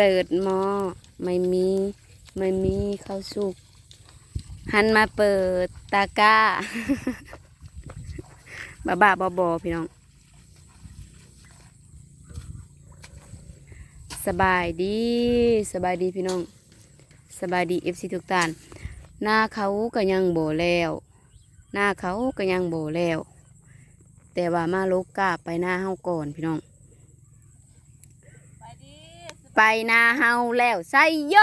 เปิดหม้อไม่มีไม่มีข้าวสุก หันมาเปิดตะกร้าบ้าบ้าบอบอพี่น้อง สบายดีสบายดีพี่น้อง สบายดีเอฟซีทุกท่านหน้าเขาก็ยังโบแล้ว หน้าเขาก็ยังโบแล้ว แต่ว่ามาลกกาไปหน้าเฮาก่อนพี่น้อง ไปนาเฮาแล้วไซโย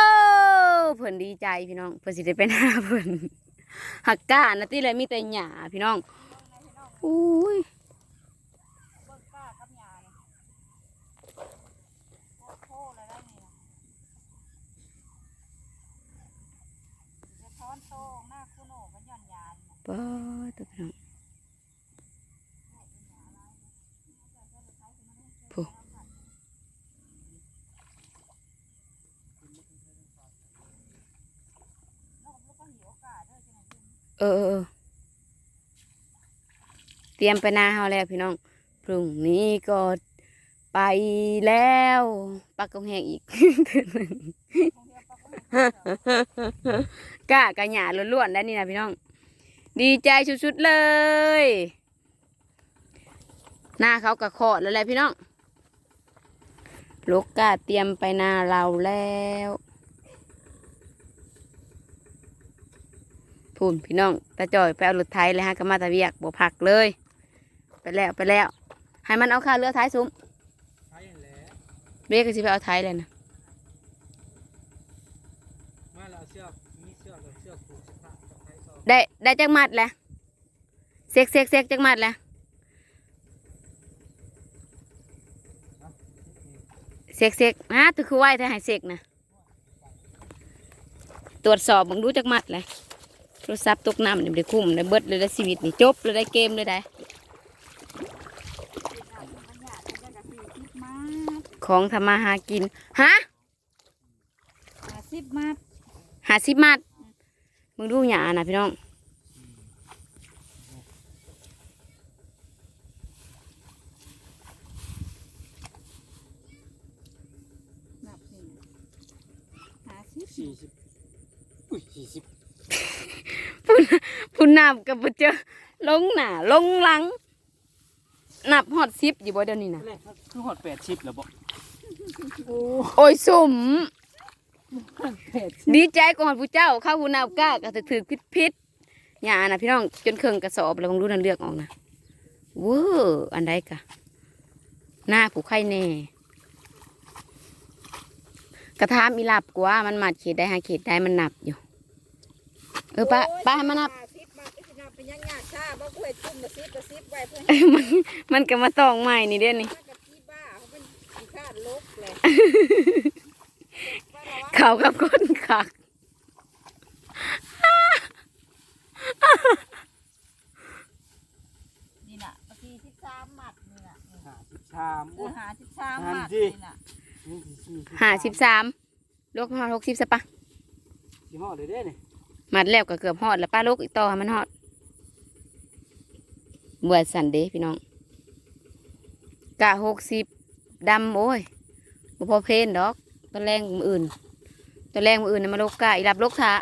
เพิ่นดีใจพี่น้องเพิ่นสิได้ไปนาเพิ่นหักก้านะที่เลยมีแต่หญ้าพี่น้องอุ้ยเบิ่งป้ากับยาเนี่ยโคตรโคตรเลยได้นี่นะจะช้อนโตหน้าคุโน่ก็ย่อนยานน่ะ ป้าดตัวพี่น้องผู้เอเออเตรียมไปนาเฮาแล้วพี่น้อง พรุ่งนี้ก็ไปแล้วปักกงแหงอีกกล้ากะหยาล้วนๆได้นี่นะพี่น้อง ดีใจสุดๆเลย หน้าเขากะขอดแล้วแหละพี่น้องลูกกาเตรียมไปนาเราแล้ว พูนพี่น้องตาจ่อยไปเอารถไทยเลยฮะก็มาตะเวียกบ่พักเลย ไปแล้วไปแล้ว ให้มันเอาค่าเรือท้ายซุ้มใช่แหละเรียกก็สิไปเอาไทยเลยนะมาเราเชือกมีเชือกกับเชือกผูกสภาพกับไทยซองได้ได้จักมัดแล้วเซ็กเซ็กเซ็กจักมัดแล้วเซ็กเซ็กฮะตัวคือไหวถ้าให้เซ็กนะตรวจสอบบังดูจักมัดเลย โทรศัพท์ตกน้ำนี่บ่ได้คุ้มได้เบิดเลยได้ชีวิตนี่จบเลยได้เกมเลยได้มันยากมันจะกะสี่สิบมาของทำมาหากินฮะห้าสิบมาทหาสิบมัดมึงดูหยานะพี่น้องนับสิห้าสิบ สี่สิบอุ้ยสี่สิบ ผู้นับกับบ่เจอลงหน้าลงหลัง นับฮอดสิบอยู่บ่เดี๋ยวนี้นะแรกคือหอดแปดสิบแล้วบ่โอ้โอ้ยสมแปดดีใจก่อนผู้เจ้าเข้าผู้นาวกล้าก็ถือถือพิษพิษอย่านะพี่น้องจนเครื่องกระสอบแล้วมึงรู้นั่นเลือกออกนะเว้ออันใดกะ หน้าผู้ไข่แน่กระทามอีหลับกว่ามันมาเขตได้หาเขตได้มันนับอยู่ เออป้าป้าให้มันนับ ยังยากช้าบ่เคยจุ่มละสิบละสิบไว้เพื่อนเอ้ยมันมันก็มาตองใหม่นี่เด้นี่มันกับพี่บ้าเขาเป็นขี้ข้านลกเลยว่าระวังเขากับคนขัก นี่น่ะสี่สิบสามหมัดนี่น่ะนี่ห้าสิบชามเอโอ้อยหาสิบสามหมัดหันสินี่น่ะนี่สี่หาสิบสามลูกหอดหกสิบสปะสี่ห่อเลยเด้เนี่ยมัดแล้วก็เกือบหอดแล้วป้าลูกอีกต่อให้มันหอด บวชสันเดพี่น้องกะหกสิบดำโอ้ยบ่พอเพลนดอกตัวแรงมืออื่นตัวแรงมืออื่นน่ะมาลกกะอีรับลกทะ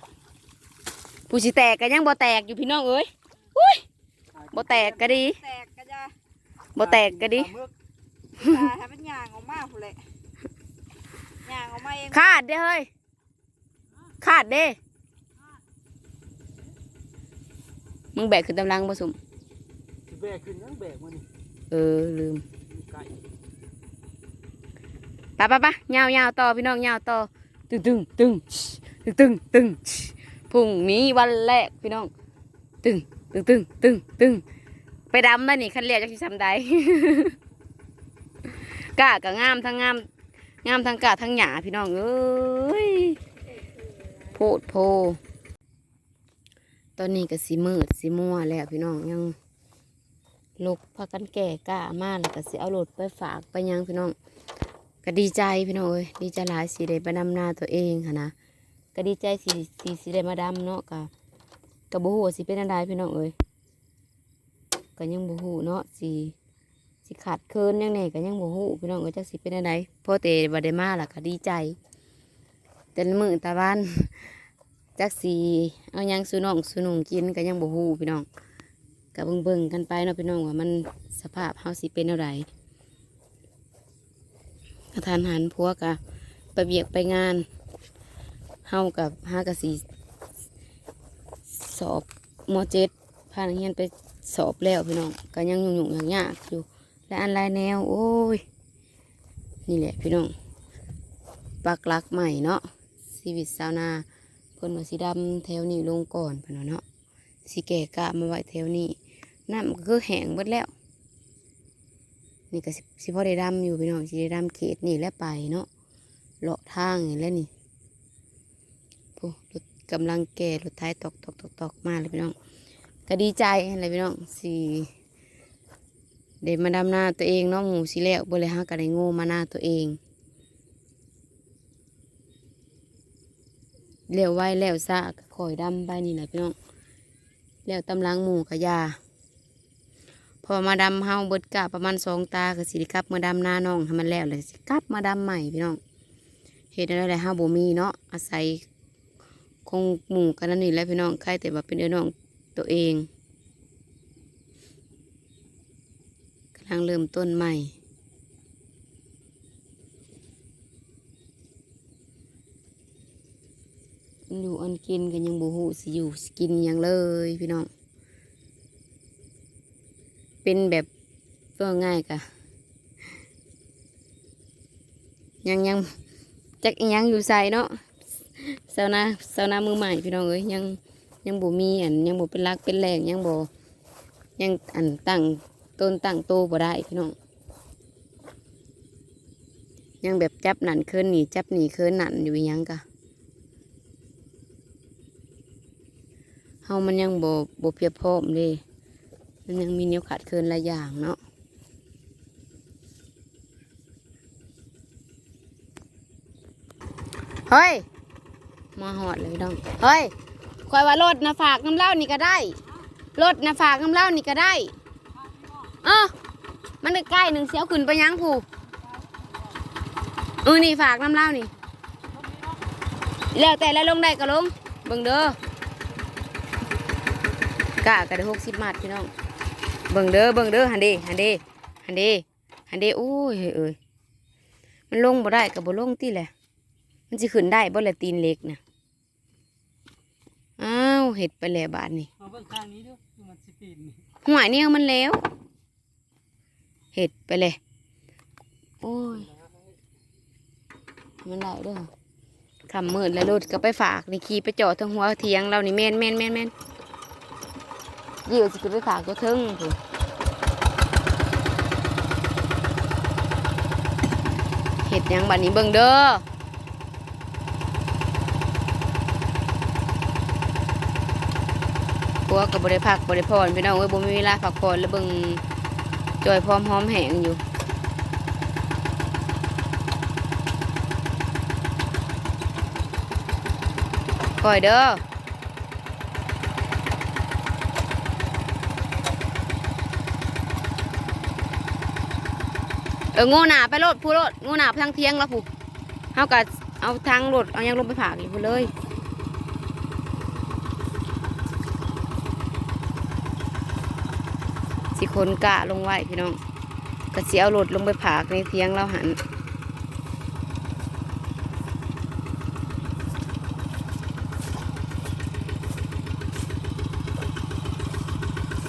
ผู้สิแตกก็ยังบ่แตกอยู่พี่น้องเอ้ยอุ้ยบ่แตกก็ดีแตกก็จะบ่แตกก็ดีปลาหมึกตาให้มันย่างออกมาพุ่นแหละย่างออกมาเองขาดเด้เฮ้ยขาดเด้มึงแบกขึ้นตำลังผสมคือ แบกขึ้นนั่งแบกมานี่เออลืมมีไก่ปะปะปะยาวยาวต่อพี่น้องยาวต่อตึงตึงตึงตึงตึงตึงพรุ่งนี้วันแรกพี่น้อง ตึงตึงตึงตึงตึงไปดำได้นี่คันเรียกจะสิทำได้กะกะงามทั้งงามงามทั้งกะทั้งหยาพี่น้องเอ้ยโพดโพ ตอนนี้ก็สีมืดสีมัวแล้วพี่น้องยัง ลุกพากันแก่กล้ามาแล้วก็สิเอารถไปฝากไปยังพี่น้อง ก็ดีใจพี่น้องเอ้ยดีใจหลายสิได้ไปดำนาตัวเองค่ะนะก็ดีใจสิสิสิได้มาดำเนาะกะกะบ่ฮู้ว่าสิเป็นอันใดพี่น้องเอ้ยก็ยังบ่ฮู้เนาะสิสิขาดเคินยังไงก็ยังบ่ฮู้พี่น้องก็จักสิเป็นอะไรพราะแต่บ่ได้มาล่ะก็ดีใจแต่ละมื้อตาบ้านจักสีเอายังสุน้องสุนุงกินก็ยังบ่ฮู้พี่น้อง ก็เบิ่งเบิ่งๆกันไปเนาะพี่น้องว่ามันสภาพเฮาสิเป็นเท่าไรกระทานหันผัวกะไปเบียกไปงานเฮากับห้ากะสีสอบมเจ็ดพานเรียนไปสอบแล้วพี่น้องก็ยังยุ่งๆยากอยู่ และอันลายแนว โอ้ย นี่แหละพี่น้องปักหลักใหม่เนาะชีวิตชาวนาเพิ่นว่าสิดำแถวนี้ลงก่อนพิ่นว่าเนาะสิแก่กะมาไว้แถวนี้ น้ำก็คือแห้งเบิดแล้ว นี่ก็สิสิพอได้ดำอยู่พี่น้องสิได้ดำเขตนี่แล้วไปเนาะเลาะทางนี่แล้วนี่โอ้รถกำลังแก่รถท้ายตอกตอกตอกตอกมาเลยพี่น้องก็ดีใจอะไรพี่น้องสิได้มาดำหน้าตัวเองเนาะหมูสิแล้วบ่เลยหาก็ได้โง่มาหน้าตัวเองเลี้ยวไว้แล้วซะคอยดำไปนี่แหละพี่น้องแล้วตำลังหมูกะยา พอมาดำเฮาเบิดกะประมาณสองตาก็สิได้กลับมาดำหน้าน้องให้มันแล้วเลยสิกลับมาดำใหม่พี่น้องเฮ็ดอะไรเฮาบ่มีเนาะอาศัยคงหมู่กันนั่นนี่แหละพี่น้องใครแต่ว่าเป็นเอ้อน้องตัวเองกำลังเริ่มต้นใหม่อยู่อันกินกันยังบูฮูสิอยู่กินยังเลยพี่น้อง เป็นแบบก็ง่ายกะยังยังจักยังอยู่ใส่เนาะเสานาเสานามือใหม่พี่น้องเอ้ยยังยังบ่มีอันยังบ่เป็นรักเป็นแรงยังบ่ยังอันตั้งต้นตั้งโตบ่ได้พี่น้องยังแบบจับหนันเคินนี่จับหนี่เคินนั่นอยู่ยังกะเฮามันยังบ่บ่เพียบพร้อมเลย มันยังมีแนวขาดเคินหลายอย่างเนาะเฮ้ยมาหอดเลยพี่น้องเฮ้ยคอยว่ารถนะฝากน้ำเหล้านี่ก็ได้รถนะฝากน้ำเหล้านี่ก็ได้เออมันใกล้หนึ่งเสียวขึ้นไปยังผูเออนี่ฝากน้ำเหล้านี่แล้วแต่แล้วลงได้ก็ลงเบิ่งเด้อกะก็ได้หกสิบมัดพี่น้อง เบิ่งเด้อเบิ่งเด้อหันเดหันเดหันเดหันเดโอ้ยเฮ้ยเอ้ยมันลงบ่ได้กับบ่ลงตีแหละ มันสิขึ้นได้บ่ละตีนเล็กนะอ้าวเห็ดไปแล้วบาทนี่มาเบิ่งข้างนี้ดูดูมันสิปีนนี่หัวเนี่ยมันแล้ว เห็ดไปเลยโอ้ยมันได้เด้อคำมืดแล้วรถก็ไปฝากนี่ขี่ไปจอดทั้งหัวเทียงเรานี่แม่นแม่นแม่นแม่น ยี่วสิขึ้นไปฝากตัวทึ่งพู้เห็ดยังบัดนี้เบิ่งเด้อพัวกับบริพักบริพรพี่น้องเอ้ยบ่มีเวลาพักผ่อนแล้วเบิ่งจอยพร้อมหอมแหงอยู่คอยเด้อ เออโง่หนาไปโลดผู้โลดโง่หนาไปทางเทียงแล้วผู้เอากะเอาทางโลดเอายังลงไปผากอีกผู้เลยสิคนกะลงไว้พี่น้องกะสิเอาโลดลงไปผากในเทียงเราหัน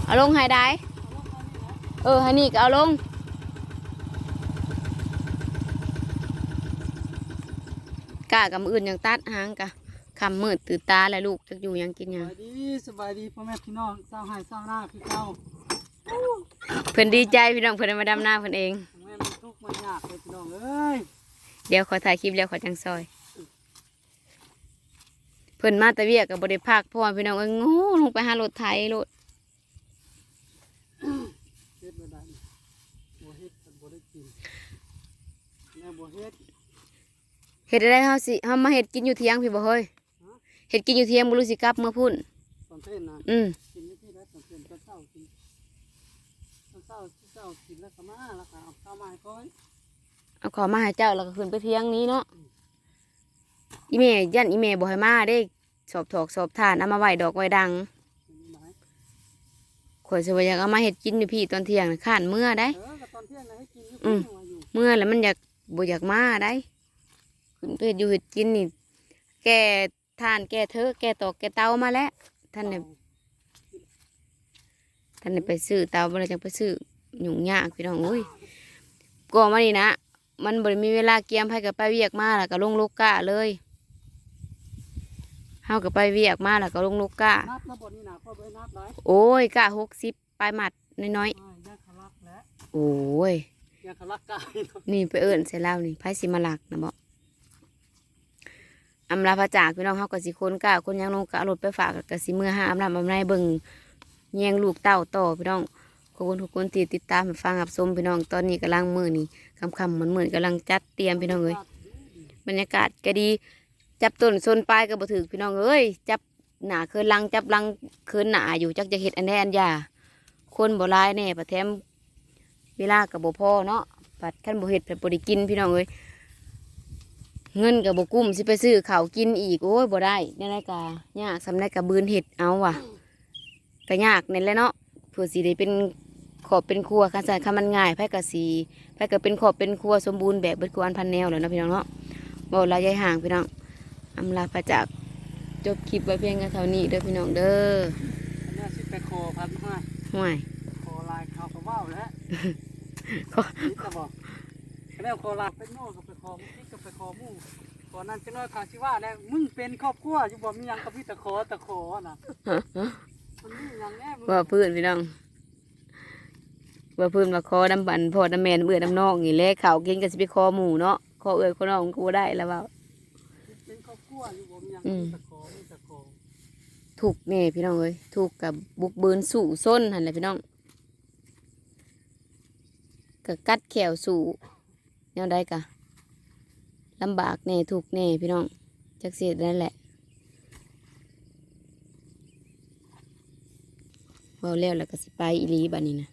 เอาลงให้ได้ เออให้นี่ก็เอาลง กะกับมืออื่นยังตัดหางกะคำมืดตื่นตาแล้วลูกจะอยู่ยังกินสหยังบายดีสบายดีพ่อแม่พี่น้องเศร้าหายเศร้าหน้าพี่เจ้าเพิ่นดีใจพี่น้องเพิ่นได้มาดำหน้าเพิ่นเองแม่มันทุกข์มันยากเลยพี่น้องเอ้ยเดี๋ยวขอถ่ายคลิปเดี๋ยวขอจังซอย เพิ่นมาแตะเวียกกับบริภาคพ่อพี่น้องเอ้ยโงูลงไปหารถไถรถเฮ็ดบ่ได้บ่เฮ็ดมันบ่ได้กินแม่บ่เฮ็ด เฮ็ดได้เฮาสิเฮามาเฮ็ดกินอยู่เที่ยงพี่บ่เฮ้ยเฮ็ดกินอยู่เที่ยงบ่รู้สิกลับเมื่อพุ่นตอนเต้นนะอืมกินอยู่ที่แล้วตอนเต้นตอนเช้ากินตอนเช้าเจ้ากินแล้วก็มาแล้วก็เอาข้าวมาให้ก้อยเอาขอมาให้เจ้าแล้วก็ขึ้นไปเที่ยงนี้เนาะอีเมยันอีเมบ่ให้มาได้สอบถอกสอบทานเอามาไหวดอกไว้ดังเป็นไหนข่อยสิว่าอยากเอามาเฮ็ดกินอยู่พี่ตอนเที่ยงน่ะข้านเมื่อได้เออก็ตอนเที่ยงนะให้กินอยู่อืมเพิ่งมาอยู่เมื่อแล้วมันอยากบ่อยากมาได้ ขึ้นไปเฮ็ดอยู่เฮ็ดกินนี่ แก่ทานแก่เธอ แก่ตอกแก่เตามาแล้ว ท่านเนี่ยท่านเนี่ยไปซื้อเตาบ่ได้จังไปซื้อยุ่งยากพี่น้องโอ้ยก็มานี่นะมันบ่ได้มีเวลาเกียมให้กับไปเวียกมาแล้วก็ลงลูกกะเลยเฮาก็ไปเวียกมาแล้วก็ลงลูกกะนับแล้วบนนี่นะพ่อไปนับไรโอ้ยกะหกสิบปลายหมัดน้อยอ่ายาขลักแล้วๆโอ้ย ยาขลักกายเนาะนี่ไปเอิญใส่แล้วนี่ไพ่สิมาหลักนะบ อำลาพระจากพี่น้องเขาก็สิคนกะคนยังลงกะรถไปฝากกะสิเมื่อห้าอำลาอำไรเบิ่งแยงลูกเต้าต่อพี่น้องขอบคุณทุกคนที่ติดตามฟังรับชมพี่น้องตอนนี้กำลังมือนี่คำคำเหมือนเหมือนๆกำลังจัดเตรียมพี่น้องเอ้ยบรรยากาศก็ดี จับต้นโซนปลายก็บ่ถือพี่น้องเอ้ยจับหนาเคินลังจับลังเคินหนาอยู่จักจะเห็ดอันใดอันยาคนบ่ร้ายแน่ประแถมเวลากับบ่พ่อเนาะปัดขั้นบ่เห็ดเพิ่นบ่ได้กินพี่น้องเอ้ย เงินกับบ่กุ้มสิไปซื้อข้าวกินอีกโอ้ยบ่ได้ในรายกายากสำนักกับบืนเห็ดเอาว่ะก็ยากนี่แหละเนาะเพื่อสิได้เป็นขอบเป็นครัวคันสั่นคันมันง่ายไผก็สิไผก็เป็นขอบเป็นครัวสมบูรณ์แบบเบิดกวนพันแนวแล้วเนาะพี่น้องเนาะบ่ลายายห่างพี่น้องอำลาพระจากจบคลิปไว้เพียงแค่เท่านี้เด้อพี่น้องเด้ออันนี้สิไปคอพันห้าห่วยคอลายเขาก็ว่าวแล้วขอนี่จะบอกแล้วคอลายเป็นโน่ก็ไปค อมุกนี่ก็ไปคอหมู่ก่อนนั้นจะน้อยขาชิว่าแล้วมึงเป็นครอบครัวอยู่บ่มีหยังกับพี่ตะขอตะขอน่ะมันมีหยังแน่มึงว่าเพื่อนพี่น้องว่าเพื่อนมาคอดำบันพอดำแมนเบื่อดำนอกนี่แหละเขาวกินก็สิไปคอหมูเนาะคอเอ้ยคอน้องกูได้แล้วว่าเป็นครอบครัวอยู่บ่มีหยังกับพี่ตะขอมีตะขอถูกแน่พี่น้องเอ้ยถูกกับบุกบืนสู่ส้นหันแหละพี่น้องก็กัดแขวสู่แนวใดกะ ลำบากแน่ถูกแน่พี่น้องจักเสียนั่นแหละเว่าแล้วแล้วก็สิไปอีลีบัดนี้นะ